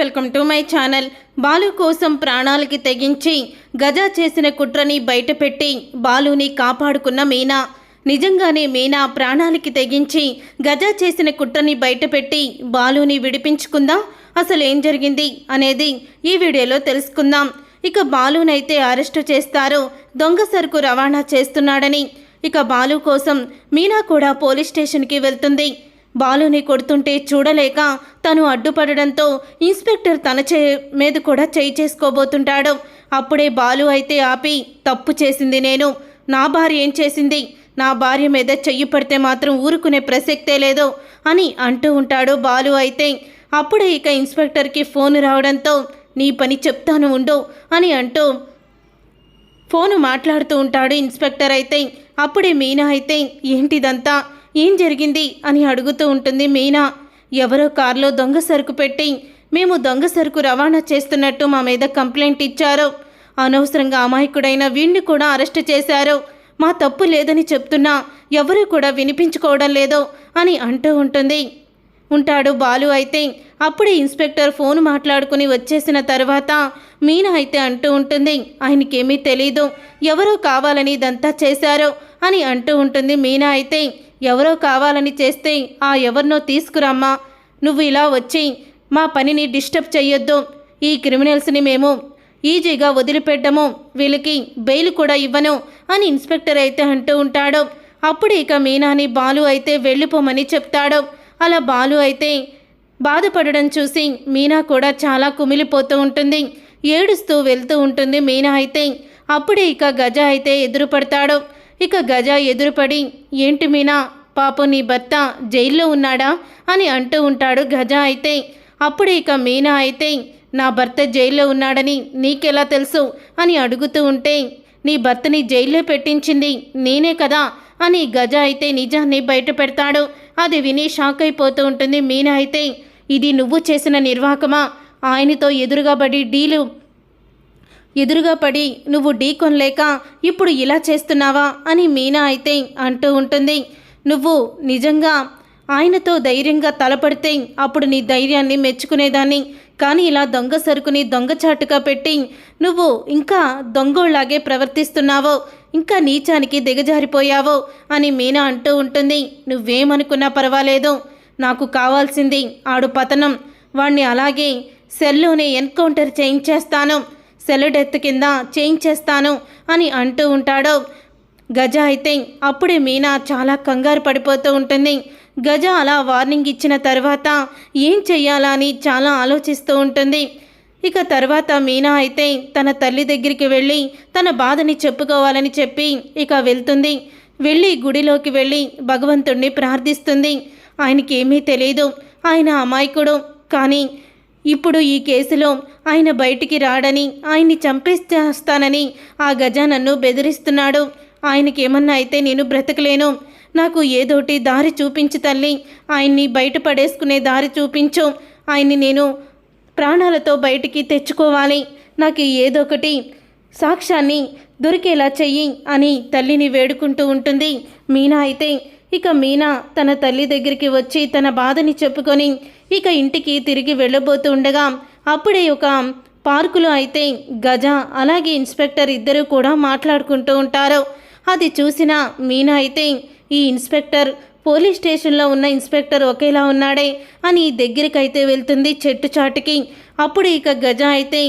Welcome to my channel Balu కోసం ప్రాణాలకి తెగించి గజా చేసిన కుట్రని బయటపెట్టి బాలుని కాపాడుకున్న మీనా. నిజంగానే మీనా ప్రాణాలకి తెగించి గజా చేసిన కుట్రని బయటపెట్టి బాలుని విడిపించుకుందా? అసలు ఏం జరిగింది అనేది ఈ వీడియోలో తెలుసుకుందాం. ఇక బాలునైతే అరెస్టు చేస్తారు దొంగ సరుకు రవాణా చేస్తున్నాడని. ఇక బాలు కోసం మీనా కూడా పోలీస్ స్టేషన్కి వెళ్తుంది. బాలుని కొడుతుంటే చూడలేక తను అడ్డుపడడంతో ఇన్స్పెక్టర్ తన చే మీద కూడా చేయి చేసుకోబోతుంటాడు. అప్పుడే బాలు అయితే ఆపి తప్పు చేసింది నేను. నా భార్య ఏం చేసింది? నా భార్య మీద చెయ్యి పడితే మాత్రం ఊరుకునే ప్రసక్తే లేదు అని అంటూ ఉంటాడు బాలు అయితే. అప్పుడే ఇక ఇన్స్పెక్టర్కి ఫోన్ రావడంతో నీ పని చెప్తాను ఉండు అని అంటూ ఫోను మాట్లాడుతూ ఉంటాడు ఇన్స్పెక్టర్ అయితే. అప్పుడే మీనా అయితే ఏంటిదంతా? ఏం జరిగింది అని అడుగుతూ ఉంటుంది మీనా. ఎవరో కారులో దొంగ సరుకు పెట్టి మేము దొంగ సరుకు రవాణా చేస్తున్నట్టు మా మీద కంప్లైంట్ ఇచ్చారు. అనవసరంగా అమాయకుడైన వీణ్ణి కూడా అరెస్ట్ చేశారు. మా తప్పు లేదని చెప్తున్నా ఎవరూ కూడా వినిపించుకోవడం లేదు అని అంటూ ఉంటుంది. ఉంటాడు బాలు అయితే అప్పుడే ఇన్స్పెక్టర్ ఫోన్ మాట్లాడుకుని వచ్చేసిన తర్వాత మీనా అయితే అంటూ ఉంటుంది ఆయనకేమీ తెలీదు. ఎవరో కావాలని ఇదంతా చేశారో అని అంటూ ఉంటుంది మీనా అయితే. ఎవరో కావాలని చేస్తే ఆ ఎవరినో తీసుకురమ్మా. నువ్వు ఇలా వచ్చి మా పనిని డిస్టర్బ్ చెయ్యొద్దు. ఈ క్రిమినల్స్ని మేము ఈజీగా వదిలిపెట్టము. వీళ్ళకి బెయిల్ కూడా ఇవ్వను అని ఇన్స్పెక్టర్ అయితే అంటూ ఉంటాడు. అప్పుడు ఇక మీనాని బాలు అయితే వెళ్ళిపోమని చెప్తాడు. అలా బాలు అయితే బాధపడడం చూసి మీనా కూడా చాలా కుమిలిపోతూ ఉంటుంది. ఏడుస్తూ వెళ్తూ ఉంటుంది మీనా అయితే. అప్పుడే ఇక గజ అయితే ఎదురుపడతాడు. ఇక గజ ఎదురుపడి ఏంటి మీనా? పాపం నీ భర్త జైల్లో ఉన్నాడా? అని అంటూ ఉంటాడు గజ అయితే. అప్పుడు ఇక మీనా అయితే నా భర్త జైల్లో ఉన్నాడని నీకెలా తెలుసు? అని అడుగుతూ ఉంటే నీ భర్తని జైల్లో పెట్టించింది నేనే కదా? అని గజ అయితే నిజాన్ని బయట పెడతాడు. అది విని షాక్ అయిపోతూ ఉంటుంది మీనా అయితే. ఇది నువ్వు చేసిన నిర్వాహకమా ఆయనతో ఎదురుగా పడి డీలు ఎదురుగా పడి నువ్వు ఢీ కొనలేక ఇప్పుడు ఇలా చేస్తున్నావా? అని మీనా అయితే అంటూ ఉంటుంది. నువ్వు నిజంగా ఆయనతో ధైర్యంగా తలపడితే అప్పుడు నీ ధైర్యాన్ని మెచ్చుకునేదాన్ని. కానీ ఇలా దొంగ సరుకుని దొంగచాటుగా పెట్టి నువ్వు ఇంకా దొంగోళ్ళాగే ప్రవర్తిస్తున్నావో ఇంకా నీచానికి దిగజారిపోయావో అని మీనా అంటూ ఉంటుంది. నువ్వేమనుకున్నా పర్వాలేదు. నాకు కావాల్సింది ఆడు పతనం. వాణ్ణి అలాగే సెల్లోనే ఎన్కౌంటర్ చేయించేస్తాను. సెల్ డెత్ కింద చేయించేస్తాను అని అంటూ ఉంటాడు. గజ అయితే అప్పుడే మీనా చాలా కంగారు పడిపోతూ ఉంటుంది. గజ అలా వార్నింగ్ ఇచ్చిన తర్వాత ఏం చెయ్యాలా అని చాలా ఆలోచిస్తూ ఉంటుంది. ఇక తర్వాత మీనా అయితే తన తల్లి దగ్గరికి వెళ్ళి తన బాధని చెప్పుకోవాలని చెప్పి ఇక వెళ్తుంది. వెళ్ళి గుడిలోకి వెళ్ళి భగవంతుణ్ణి ప్రార్థిస్తుంది. ఆయనకి ఏమీ తెలియదు ఆయన అమాయకుడు. కానీ ఇప్పుడు ఈ కేసులో ఆయన బయటికి రాడని ఆయన్ని చంపేస్తానని ఆ గజ నన్ను బెదిరిస్తున్నాడు. ఆయనకి ఏమన్నా అయితే నేను బ్రతకలేను. నాకు ఏదోటి దారి చూపించు తల్లి. ఆయన్ని బయటపడేసుకునే దారి చూపించు. ఆయన్ని నేను ప్రాణాలతో బయటికి తెచ్చుకోవాలి. నాకు ఏదో ఒకటి సాక్ష్యాన్ని దొరికేలా చెయ్యి అని తల్లిని వేడుకుంటూ ఉంటుంది. మీనా అయితే ఇక మీనా తన తల్లి దగ్గరికి వచ్చి తన బాధని చెప్పుకొని ఇక ఇంటికి తిరిగి వెళ్ళబోతూ ఉండగా అప్పుడే ఒక పార్కులో అయితే గజ అలాగే ఇన్స్పెక్టర్ ఇద్దరు కూడా మాట్లాడుకుంటూ ఉంటారు. అది చూసిన మీనా అయితే ఈ ఇన్స్పెక్టర్ పోలీస్ స్టేషన్లో ఉన్న ఇన్స్పెక్టర్ ఒకేలా ఉన్నాడే అని దగ్గరికైతే వెళ్తుంది చెట్టు చాటుకి. అప్పుడు ఇక గజ అయితే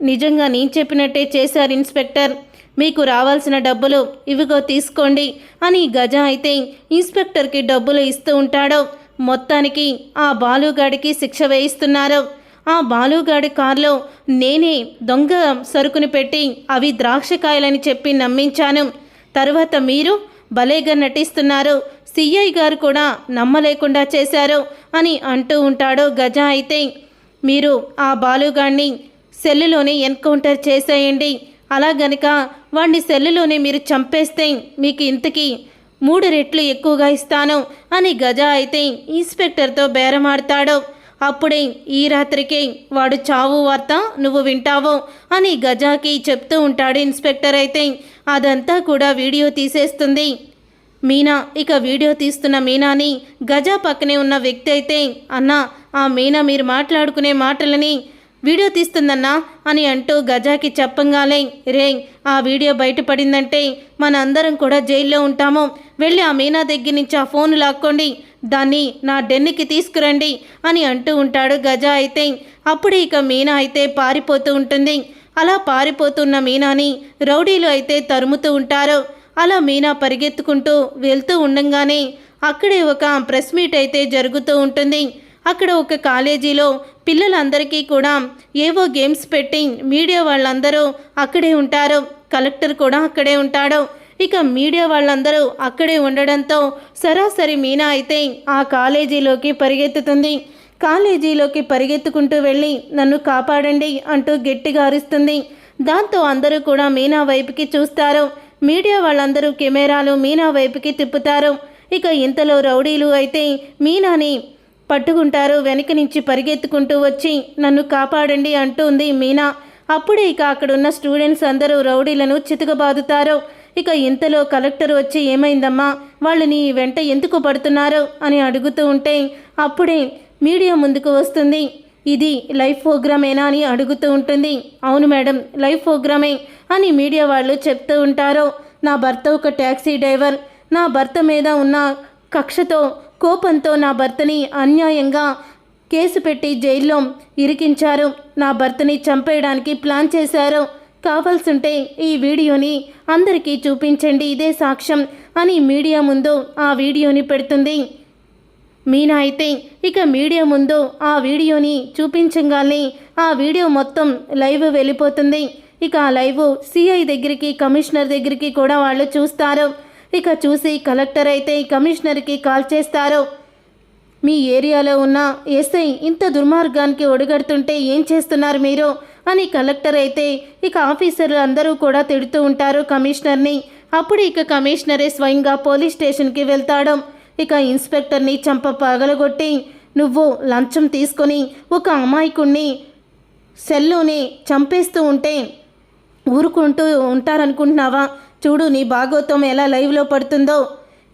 నిజంగా నేను చెప్పినట్టే చేశారు ఇన్స్పెక్టర్. మీకు రావాల్సిన డబ్బులు ఇవిగో తీసుకోండి అని గజ అయితే ఇన్స్పెక్టర్కి డబ్బులు ఇస్తూ ఉంటాడు. మొత్తానికి ఆ బాలుగాడికి శిక్ష వేయిస్తున్నారు. ఆ బాలుగాడి కారులో నేనే దొంగ సరుకుని పెట్టి అవి ద్రాక్షకాయలని చెప్పి నమ్మించాను. తర్వాత మీరు భలేగా నటిస్తున్నారు. సిఐ గారు కూడా నమ్మలేకుండా చేశారు అని అంటూ ఉంటాడు గజ అయితే. మీరు ఆ బాలుగాడిని సెల్లులోనే ఎన్కౌంటర్ చేసేయండి. అలా గనక వాడిని సెల్లులోనే మీరు చంపేస్తే మీకు ఇంతకీ మూడు రెట్లు ఎక్కువగా ఇస్తాను అని గజ అయితే ఇన్స్పెక్టర్తో బేరమాడతాడు. అప్పుడే ఈ రాత్రికే వాడు చావు వార్త నువ్వు వింటావు అని గజాకి చెప్తూ ఉంటాడు ఇన్స్పెక్టర్ అయితే. అదంతా కూడా వీడియో తీసేస్తుంది. మీనా ఇక వీడియో తీస్తున్న మీనాని గజా పక్కనే ఉన్న వ్యక్తి అయితే అన్నా ఆ మీనా మీరు మాట్లాడుకునే మాటలని వీడియో తీస్తుందన్నా అని అంటూ గజాకి చెప్పంగాలే రే ఆ వీడియో బయటపడిందంటే మన అందరం కూడా జైల్లో ఉంటాము. వెళ్ళి ఆ మీనా దగ్గర నుంచి ఆ ఫోన్ లాక్కోండి. దాన్ని నా డెన్నికి తీసుకురండి అని అంటూ ఉంటాడు గజా అయితే. అప్పుడే ఇక మీనా అయితే పారిపోతూ ఉంటుంది. అలా పారిపోతున్న మీనాని రౌడీలు అయితే తరుముతూ ఉంటారు. అలా మీనా పరిగెత్తుకుంటూ వెళ్తూ ఉండంగానే అక్కడే ఒక ప్రెస్ మీట్ అయితే జరుగుతూ ఉంటుంది. అక్కడ ఒక కాలేజీలో పిల్లలందరికీ కూడా ఏవో గేమ్స్ పెట్టి మీడియా వాళ్ళందరూ అక్కడే ఉంటారు. కలెక్టర్ కూడా అక్కడే ఉంటాడు. ఇక మీడియా వాళ్ళందరూ అక్కడే ఉండడంతో సరాసరి మీనా అయితే ఆ కాలేజీలోకి పరిగెత్తుతుంది. కాలేజీలోకి పరిగెత్తుకుంటూ వెళ్ళి నన్ను కాపాడండి అంటూ గట్టిగా అరుస్తుంది. దాంతో అందరూ కూడా మీనా వైపుకి చూస్తారు. మీడియా వాళ్ళందరూ కెమెరాలు మీనా వైపుకి తిప్పుతారు. ఇక ఇంతలో రౌడీలు అయితే మీనాని పట్టుకుంటారు వెనక నుంచి పరిగెత్తుకుంటూ వచ్చి నన్ను కాపాడండి అంటుంది మీనా. అప్పుడే ఇక అక్కడున్న స్టూడెంట్స్ అందరూ రౌడీలను చితకబాదుతారు. ఇక ఇంతలో కలెక్టర్ వచ్చి ఏమైందమ్మా? వాళ్ళు నీ వెంట ఎందుకు పడుతున్నారు? అని అడుగుతూ ఉంటే అప్పుడే మీడియా ముందుకు వస్తుంది. ఇది లైవ్ ప్రోగ్రామేనా? అని అడుగుతూ ఉంటుంది. అవును మేడం లైవ్ ప్రోగ్రామే అని మీడియా వాళ్ళు చెప్తూ ఉంటారు. నా భర్త ఒక ట్యాక్సీ డ్రైవర్. నా భర్త మీద ఉన్న కక్షతో కోపంతో నా భర్తని అన్యాయంగా కేసు పెట్టి జైల్లో ఇరికించారు. నా భర్తని చంపేయడానికి ప్లాన్ చేశారు. కావాల్సుంటే ఈ వీడియోని అందరికీ చూపించండి. ఇదే సాక్ష్యం అని మీడియా ముందు ఆ వీడియోని పెడుతుంది. మీనా అయితే ఇక మీడియా ముందు ఆ వీడియోని చూపించగానే ఆ వీడియో మొత్తం లైవ్ వెళ్ళిపోతుంది. ఇక ఆ లైవ్ సిఐ దగ్గరికి కమిషనర్ దగ్గరికి కూడా వాళ్ళు చూస్తారు. ఇక చూసి కలెక్టర్ అయితే కమిషనర్కి కాల్ చేస్తారు. మీ ఏరియాలో ఉన్న ఎస్ఐ ఇంత దుర్మార్గానికి ఒడిగడుతుంటే ఏం చేస్తున్నారు మీరు? అని కలెక్టర్ అయితే ఇక ఆఫీసర్లు అందరూ కూడా తిడుతూ ఉంటారు కమిషనర్ని. అప్పుడు ఇక కమిషనరే స్వయంగా పోలీస్ స్టేషన్కి వెళ్తాడు. ఇక ఇన్స్పెక్టర్ని చంప పగలగొట్టి నువ్వు లంచం తీసుకొని ఒక అమాయకుణ్ణి సెల్లోనే చంపేస్తూ ఉంటే ఊరుకుంటూ ఉంటారనుకుంటున్నావా? చూడు నీ భాగోతం ఎలా లైవ్లో పడుతుందో.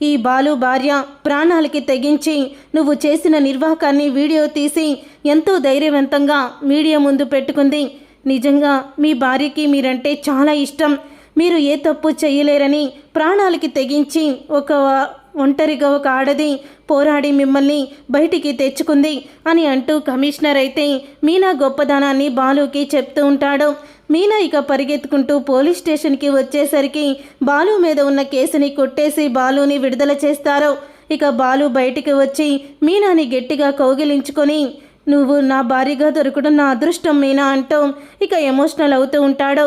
ఈ బాలు భార్య ప్రాణాలకి తెగించి నువ్వు చేసిన నిర్వాహకాన్ని వీడియో తీసి ఎంతో ధైర్యవంతంగా మీడియా ముందు పెట్టుకుంది. నిజంగా మీ భార్యకి మీరంటే చాలా ఇష్టం. మీరు ఏ తప్పు చేయలేరని ప్రాణాలకి తెగించి ఒక ఒంటరిగా ఒక ఆడది పోరాడి మిమ్మల్ని బయటికి తెచ్చుకుంది అని అంటూ కమిషనర్ అయితే మీనా గొప్పదనాన్ని బాలుకి చెప్తూ ఉంటాడు. మీనా ఇక పరిగెత్తుకుంటూ పోలీస్ స్టేషన్కి వచ్చేసరికి బాలు మీద ఉన్న కేసుని కొట్టేసి బాలుని విడుదల చేస్తారు. ఇక బాలు బయటికి వచ్చి మీనాని గట్టిగా కౌగిలించుకొని నువ్వు నా భార్యగా దొరకడం నా అదృష్టం మీనా అంటూ ఇక ఎమోషనల్ అవుతూ ఉంటాడు.